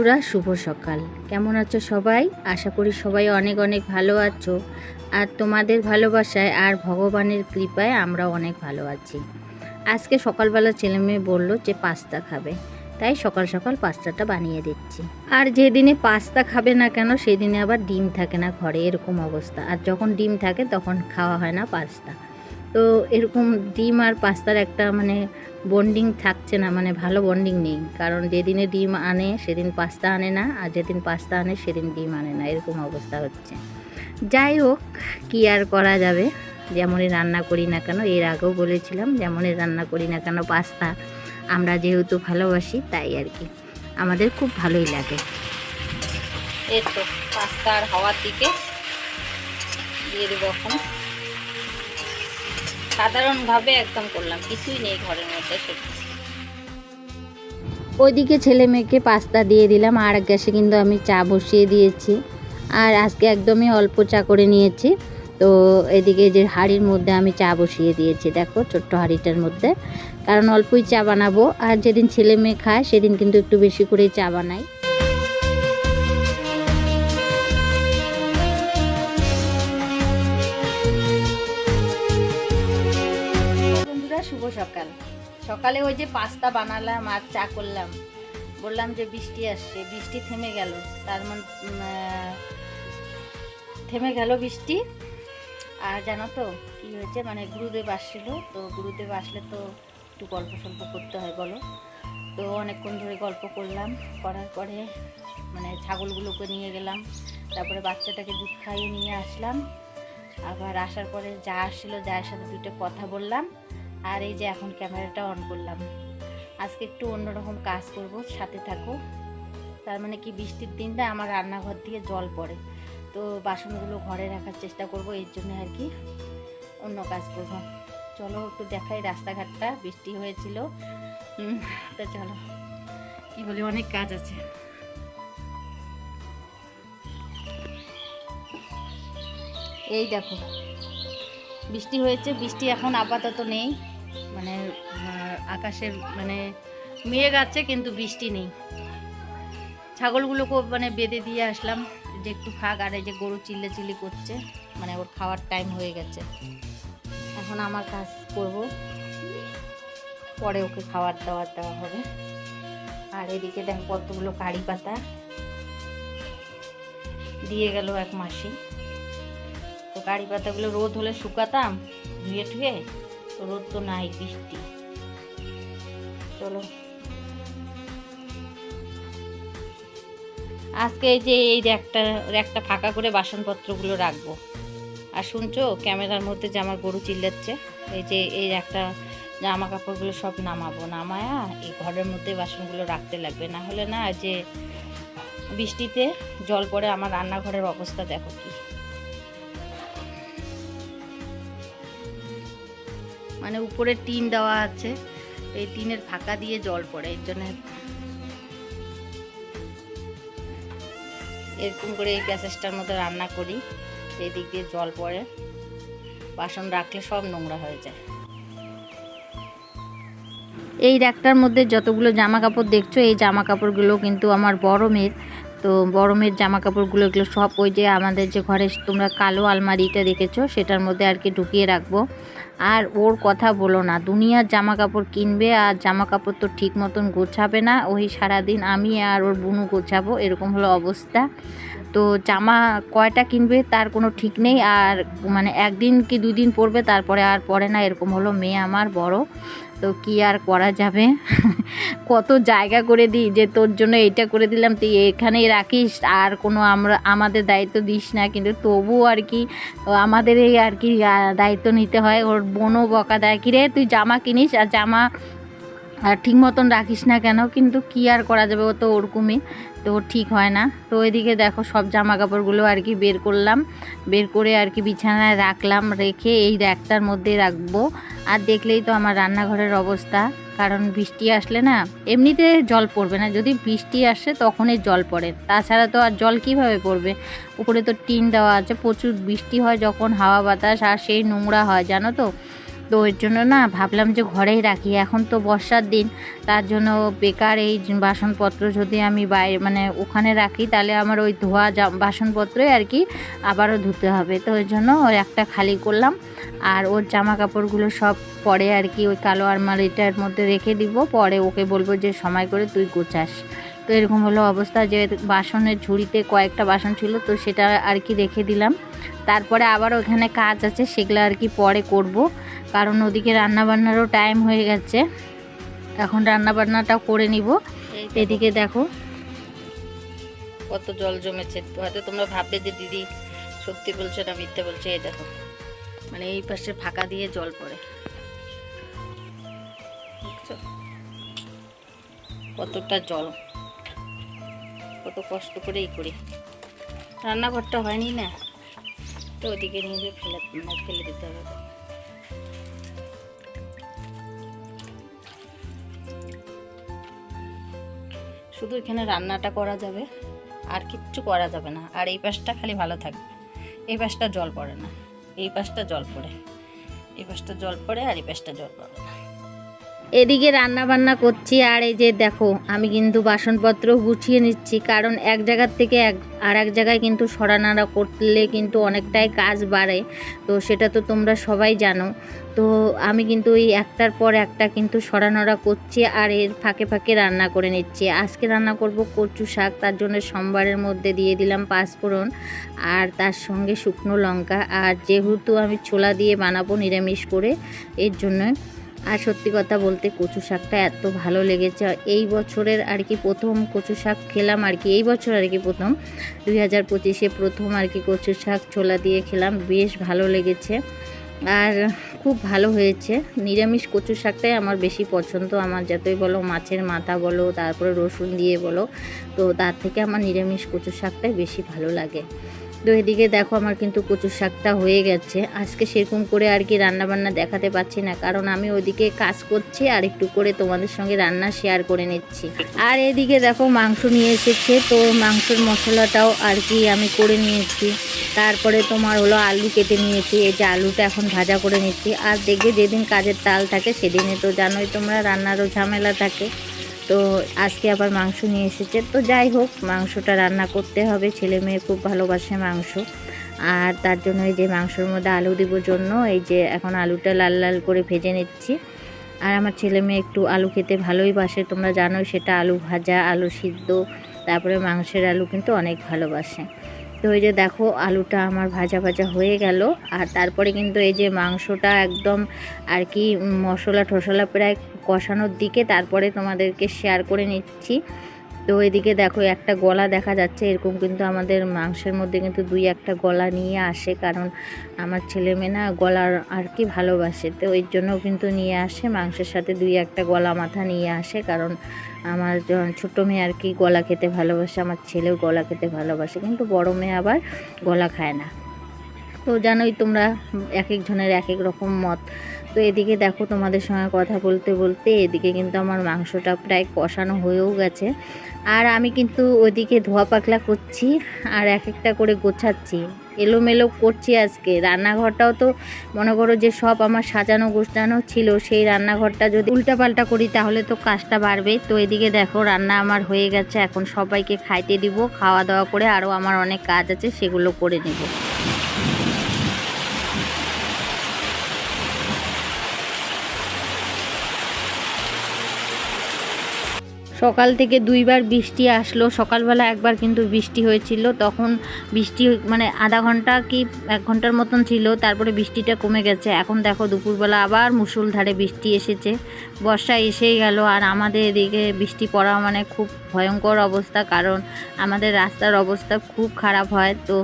শুভ সকাল। কেমন আছো সবাই? আশা করি সবাই অনেক অনেক ভালো আছো। আর তোমাদের ভালোবাসায় আর ভগবানের কৃপায় আমরা অনেক ভালো আছি। আজকে সকালবেলা ছেলে মেয়ে বলল যে পাস্তা খাবে। তাই সকাল সকাল পাস্তাটা বানিয়ে দিচ্ছি। আর যেদিনে পাস্তা খাবে না কেন, সেদিনে আবার ডিম থাকে না ঘরে, এরকম অবস্থা। আর যখন ডিম থাকে, তখন খাওয়া হয় না পাস্তা। তো এরকম ডিম আর পাস্তার একটা মানে বন্ডিং থাকছে না মানে ভালো বন্ডিং নেই। কারণ যেদিনে ডিম আনে, সেদিন পাস্তা আনে না, আর যেদিন পাস্তা আনে, সেদিন ডিম আনে না। এরকম অবস্থা হচ্ছে। যাই হোক, কী আর করা যাবে? যেমনই রান্না করি না কেন, এর আগেও বলেছিলাম, যেমনই রান্না করি না কেন পাস্তা আমরা যেহেতু ভালোবাসি, তাই আর কি। আমাদের খুব ভালোই লাগে। এই তো, পাস্তা আর হওয়ার দিকে দিয়ে দেবো এখন। সাধারণভাবে একদম করলাম, কিছুই নেই ঘরের মধ্যে ওইদিকে ছেলে মেয়েকে পাস্তা দিয়ে দিলাম, আর গ্যাসে কিন্তু আমি চা বসিয়ে দিয়েছি। আর আজকে একদমই অল্প চা করে নিয়েছি। তো এদিকে যে হাঁড়ির মধ্যে আমি চা বসিয়ে দিয়েছি, দেখো ছোট্ট হাঁড়িটার মধ্যে। কারণ অল্পই চা বানাবো, আর যেদিন ছেলে মেয়ে খায়, সেদিন কিন্তু একটু বেশি করেই চা বানাই। শুভ সকাল। সকালে ওই যে পাস্তা বানালাম আর চা করলাম। বললাম যে বৃষ্টি আসছে, বৃষ্টি থেমে গেল। তার মানে থেমে গেল বৃষ্টি। আর জানো তো কি হয়েছে? মানে গুরুদেব আসছিল, তো গুরুদেব আসলে তো একটু গল্প সল্প করতে হয়, বলো। তো অনেকক্ষণ ধরে গল্প করলাম। করার পরে মানে ছাগলগুলোকে নিয়ে গেলাম। তারপরে বাচ্চাটাকে দুধ খাইয়ে নিয়ে আসলাম। আবার আসার পরে যা আসছিল, যার সাথে দুটো কথা বললাম। আর এই যে এখন ক্যামেরাটা অন করলাম। আজকে একটু অন্যরকম কাজ করব, সাথে থাকো। তার মানে কি বৃষ্টির দিনটা আমার রান্নাঘর দিয়ে জল পড়ে। তো বাসনগুলো ঘরে রাখার চেষ্টা করব, এর জন্য আর কি অন্য কাজ করব। চলো একটু দেখাই রাস্তাঘাটটা, বৃষ্টি হয়েছিল। তো চলো। কি বলি, অনেক কাজ আছে। এই দেখো, বৃষ্টি হয়েছে, বৃষ্টি এখন আপাতত নেই। মানে আহ, আকাশের মানে মেঘ আছে কিন্তু বৃষ্টি নেই। ছাগলগুলোকে মানে বেঁধে দিয়ে আসলাম যে একটু খাক আর এই যে গরু চিল্লে চিল্লি করছে মানে ওর খাওয়ার টাইম হয়ে গেছে। এখন আমার কাজ করব পরে ওকে খাবার দাবার দেওয়া হবে। আর এদিকে দেখ কতগুলো কারি পাতা দিয়ে গেল এক মাসি। তো কারি পাতাগুলো রোদ হলে শুকাতাম ধুয়ে তো রোদ তো নাই বৃষ্টি। চলো। আজকে যে এই র্যাকটা র্যাকটা ফাঁকা করে বাসনপত্রগুলো রাখব। আর শুনছো, ক্যামেরার মধ্যে যে আমার গরু চিল্লাচ্ছে, এই যে এই একটা জামা কাপড়গুলো সব নামাবো। নামায়া এই ঘরের মধ্যে বাসনগুলো রাখতে লাগবে। না হলে না যে বৃষ্টিতে জল পড়ে, আমার রান্নাঘরের অবস্থা দেখো কি। মানে উপরে টিন দেওয়া আছে, এই টিনের ফাঁকা দিয়ে জল পড়ে, এর জন্য এরকম করে এই গ্যাসেসটার মধ্যে রান্না করি এই দিক দিয়ে জল পড়ে, বাসন রাখলে সব নোংরা হয়ে যায়। এই র্যাকটার মধ্যে যতগুলো জামা কাপড় দেখছ, এই জামা কাপড়গুলো কিন্তু আমার বড় মেয়ের তো গরমের জামা কাপড়গুলো এগুলো সব ওই যে আমাদের যে ঘরে তোমরা কালো আলমারিটা দেখেছ, সেটার মধ্যে আর কি ঢুকিয়ে রাখব। আর ওর কথা বলো না, দুনিয়ার জামা কাপড় কিনবে আর জামা কাপড় তো ঠিক মতন গোছাবে না, ওই সারাদিন আমি আর ওর বুনু গোছাবো, এরকম হলো অবস্থা। তো জামা কয়টা কিনবে তার কোনো ঠিক নেই। আর মানে একদিন কি দুদিন পরবে তারপরে আর পরে না, এরকম হলো মেয়ে আমার বড়। তো কি আর করা যাবে? কত জায়গা করে দিই যে তোর জন্য এটা করে দিলাম, তুই এখানেই রাখিস। আর কোনো আমরা, আমাদের দায়িত্ব দিস না, কিন্তু তবুও আর কি আমাদের এই আর কি দায়িত্ব নিতে হয়। ওর বোনও বকা দেয় কি রে তুই জামা কিনিস? আর জামা আর ঠিক মতন রাখিস না কেন, কিন্তু কি আর করা যাবে? ও তো ওরকমই, তো ঠিক হয় না। তো ওইদিকে দেখো সব জামা কাপড়গুলো আর কি বের করলাম, বের করে আর কি বিছানায় রাখলাম, রেখে এই র্যাকটার মধ্যে রাখব। আর দেখলেই তো আমার রান্নাঘরের অবস্থা, কারণ বৃষ্টি আসলে না, এমনিতে জল পড়বে না। যদি বৃষ্টি আসে তখনই জল পড়ে। তাছাড়া তো আর জল কীভাবে পড়বে? উপরে তো টিন দেওয়া আছে, প্রচুর বৃষ্টি হয় যখন হাওয়া বাতাস আর সেই নোংরা হয়, জানো তো? তো ওর জন্য না ভাবলাম যে ঘরেই রাখি। এখন তো বর্ষার দিন, তার জন্য বেকার এই বাসনপত্র যদি আমি বাইরে মানে ওখানে রাখি, তাহলে আমার ওই ধোয়া বাসনপত্রই আর কি আবারও ধুতে হবে। তো ওই জন্য ওই একটা খালি করলাম। আর ওর জামা কাপড়গুলো সব পরে আর কি ওই কালো আলমারিটার মধ্যে রেখে দিব। পরে ওকে বলব যে, সময় করে তুই গোছাস। তো এরকম হলো অবস্থা যে বাসনের ঝুড়িতে কয়েকটা বাসন ছিল তো সেটা আর কি রেখে দিলাম। তারপরে আবার ওখানে কাজ আছে সেগুলো আর কি পরে করব। কারণ ওদিকে রান্নাবান্নারও টাইম হয়ে গেছে। এখন রান্নাবান্নাটাও করে নিব। এদিকে দেখো। কত জল জমেছে। হয়তো তোমরা ভাববে যে দিদি সত্যি বলছে না মিথ্যে বলছে এই দেখো। মানে এই পাশে ফাঁকা দিয়ে জল পড়ে। কতটা জল। কত কষ্ট করেই করি। রান্নাঘরটা হয়নি না? তো ওদিকে নিয়ে যেয়ে ফেলে মানে ফেলে দিতে হবে। শুধু এখানে রান্নাটা করা যাবে, আর কিচ্ছু করা যাবে না। আর এই পাশটা খালি ভালো থাকবে। এই পাশটা জল পড়ে না। এই পাশটা জল পড়ে। এই পাশটা জল পড়ে আর এই পাশটা জল পড়ে। এদিকে রান্না বান্না করছি আর এই যে দেখো, আমি কিন্তু বাসনপত্র গুছিয়ে নিচ্ছি, কারণ এক জায়গার থেকে এক আর এক জায়গায় কিন্তু সরানাড়া করলে কিন্তু অনেকটাই কাজ বাড়ে। তো সেটা তো তোমরা সবাই জানো। তো আমি কিন্তু ওই একটার পর একটা কিন্তু সরানোড়া করছি আর এর ফাঁকে ফাঁকে রান্না করে নিচ্ছি। আজকে রান্না করব কচু শাক, তার জন্য সোমবারের মধ্যে দিয়ে দিলাম পাঁচফোড়ন আর তার সঙ্গে শুকনো লঙ্কা। আর যেহেতু আমি ছোলা দিয়ে বানাবো নিরামিষ করে, এর জন্য আর সত্যি কথা বলতে কচু শাকটা এত ভালো লেগেছে। এই বছরের আর কি প্রথম কচু শাক খেলাম আর কি, এই বছর আর কি প্রথম। দুই হাজার পঁচিশে প্রথম আর কি কচু শাক ছোলা দিয়ে খেলাম, বেশ ভালো লেগেছে। আর খুব ভালো হয়েছে। নিরামিষ কচু শাকটাই আমার বেশি পছন্দ। আমার যতই বলো মাছের মাথা বলো, তারপরে রসুন দিয়ে বলো, তো তার থেকে আমার নিরামিষ কচু শাকটাই বেশি ভালো লাগে। তো এদিকে দেখো আমার কিন্তু কচু শাকটা হয়ে গেছে। আজকে সেরকম করে আর কি রান্না বান্না দেখাতে পাচ্ছি না, কারণ আমি ওইদিকে কাজ করছি আর একটু করে তোমাদের সঙ্গে রান্না শেয়ার করে নিচ্ছি। আর এদিকে দেখো মাংস নিয়ে এসেছে, তো মাংসের মশলাটাও আর কি আমি করে নিয়েছি। তারপরে তোমার হলো আলু কেটে নিয়েছি, এই যে আলুটা এখন ভাজা করে নিচ্ছি। আর দেখবে যেদিন কাজের তাল থাকে সেদিনে তো জানোই তোমরা রান্নারও ঝামেলা থাকে। তো আজকে আবার মাংস নিয়ে এসেছে। তো যাই হোক, মাংসটা রান্না করতে হবে। ছেলে মেয়ে খুব ভালোবাসে মাংস। আর তার জন্য এই যে মাংসর মধ্যে আলু দিব জন্য, এই যে এখন আলুটা লাল লাল করে ভেজে নিচ্ছি। আর আমার ছেলে মেয়ে একটু আলু খেতে ভালোই বাসে, তোমরা জানো সেটা আলু ভাজা, আলু সিদ্ধ, তারপরে মাংসের আলু কিন্তু অনেক ভালোবাসে। তো এই যে দেখো, আলুটা আমার ভাজা ভাজা হয়ে গেল। আর তারপরে কিন্তু এই যে মাংসটা একদম আর কি মশলা ঠসলা প্রায় কষানোর দিকে, তারপরে তোমাদেরকে শেয়ার করে নিচ্ছি। তো এদিকে দেখো, একটা গলা দেখা যাচ্ছে, এরকম কিন্তু আমাদের মাংসের মধ্যে কিন্তু দুই একটা গলা নিয়ে আসে, কারণ আমার ছেলে মেয়ে না গলার আর কি ভালোবাসে, তো ওই জন্য কিন্তু নিয়ে আসে, মাংসের সাথে দুই একটা গলা মাথা নিয়ে আসে, কারণ আমার ছোট মেয়ে আর কি গলা খেতে ভালোবাসে, আমার ছেলেও গলা খেতে ভালোবাসে, কিন্তু বড় মেয়ে আবার গলা খায় না। তো জানোই তোমরা এক একজনের এক এক রকম মত। তো এদিকে দেখো তোমাদের সঙ্গে কথা বলতে বলতে এদিকে কিন্তু আমার মাংসটা প্রায় কষানো হয়েও গেছে। আর আমি কিন্তু ওইদিকে ধোয়া পাকলা করছি আর এক একটা করে গোছাচ্ছি। এলোমেলো করছি আজকে। রান্নাঘরটাও তো মনে করো যে সব আমার সাজানো গোছানো ছিল, সেই রান্নাঘরটা যদি উল্টাপাল্টা করি তাহলে তো কাজটা বাড়বে। তো এদিকে দেখো রান্না আমার হয়ে গেছে, এখন সবাইকে খাইতে দিব, খাওয়া দাওয়া করে আরও আমার অনেক কাজ আছে, সেগুলো করে নেব। সকাল থেকে দুইবার বৃষ্টি আসলো। সকালবেলা একবার কিন্তু বৃষ্টি হয়েছিল। তখন বৃষ্টি মানে আধা ঘণ্টা কি এক ঘণ্টার মতন ছিল। তারপরে বৃষ্টিটা কমে গেছে। এখন দেখো দুপুরবেলা আবার মুসুলধারে বৃষ্টি এসেছে। বর্ষা এসেই গেল। আর আমাদের এদিকে বৃষ্টি পড়া মানে খুব ভয়ঙ্কর অবস্থা। কারণ আমাদের রাস্তার অবস্থা খুব খারাপ হয়। তো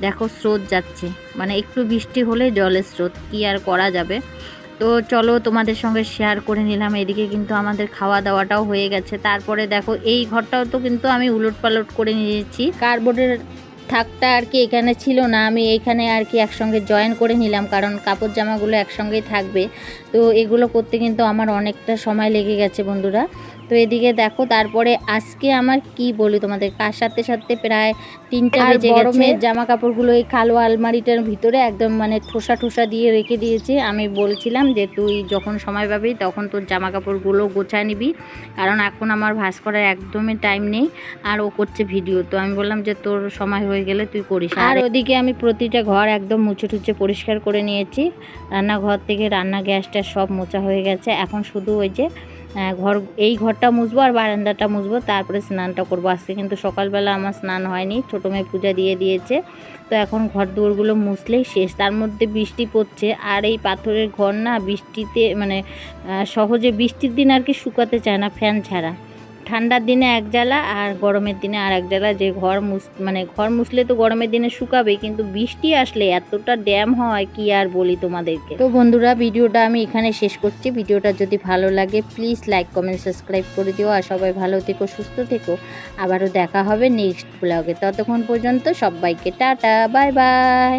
দেখো স্রোত যাচ্ছে। মানে একটু বৃষ্টি হলে জলের স্রোত। কী আর করা যাবে? তো চলো তোমাদের সঙ্গে শেয়ার করে নিলাম। এদিকে কিন্তু আমাদের খাওয়া দাওয়াটাও হয়ে গেছে। তারপরে দেখো, এই ঘরটাও তো কিন্তু আমি উলট পালট করে নিয়েছি। কার্ডবোর্ডের থাকটা আর কি এখানে ছিল না। আমি এখানে আর কি একসঙ্গে জয়েন করে নিলাম, কারণ কাপড় জামাগুলো একসঙ্গেই থাকবে। তো এগুলো করতে কিন্তু আমার অনেকটা সময় লেগে গেছে বন্ধুরা। তো এদিকে দেখো তারপরে আজকে আমার কি বলি তোমাদের? কার সাথে সাথে প্রায় তিনটা বেজে গেছে। জামা কাপড়গুলো এই কালো আলমারিটার ভিতরে একদম মানে ঠোসা ঠোসা দিয়ে রেখে দিয়েছি। আমি বলছিলাম যে তুই যখন সময় পাবি তখন তোর জামা কাপড়গুলো গোছায় নিবি। কারণ এখন আমার ভাস করার একদমই টাইম নেই আর ও করছে ভিডিও তো আমি বললাম যে তোর সময় হয়ে গেলে তুই করিস। আর ওদিকে আমি প্রতিটা ঘর একদম মুছে টুচে পরিষ্কার করে নিয়েছি। রান্নাঘর থেকে রান্না গ্যাসটা সব মোচা হয়ে গেছে। এখন শুধু ওই যে ঘর, এই ঘরটা মুছবো আর বারান্দাটা মুছবো, তারপরে স্নানটা করব। আজকে কিন্তু সকালবেলা আমার স্নান হয়নি, ছোটো মেয়ে পূজা দিয়ে দিয়েছে। তো এখন ঘর দুয়ারগুলো মুছলেই শেষ, তার মধ্যে বৃষ্টি পড়ছে। আর এই পাথরের ঘর না বৃষ্টিতে মানে সহজে বৃষ্টির দিন আর কি শুকাতে চায় না ফ্যান ছাড়া। ঠান্ডার দিনে এক জ্বালা আর গরমের দিনে আর এক জ্বালা, যে ঘর মুস মানে ঘর মুছলে তো গরমের দিনে শুকাবে, কিন্তু বৃষ্টি আসলে এতটা ড্যাম হয় কি আর বলি তোমাদেরকে। তো বন্ধুরা, ভিডিওটা আমি এখানে শেষ করছি। ভিডিওটা যদি ভালো লাগে প্লিজ লাইক কমেন্ট সাবস্ক্রাইব করে দিও আর সবাই ভালো থেকো, সুস্থ থেকো। আবারও দেখা হবে নেক্সট ব্লগে ততক্ষণ পর্যন্ত সবাইকে টাটা বাই বাই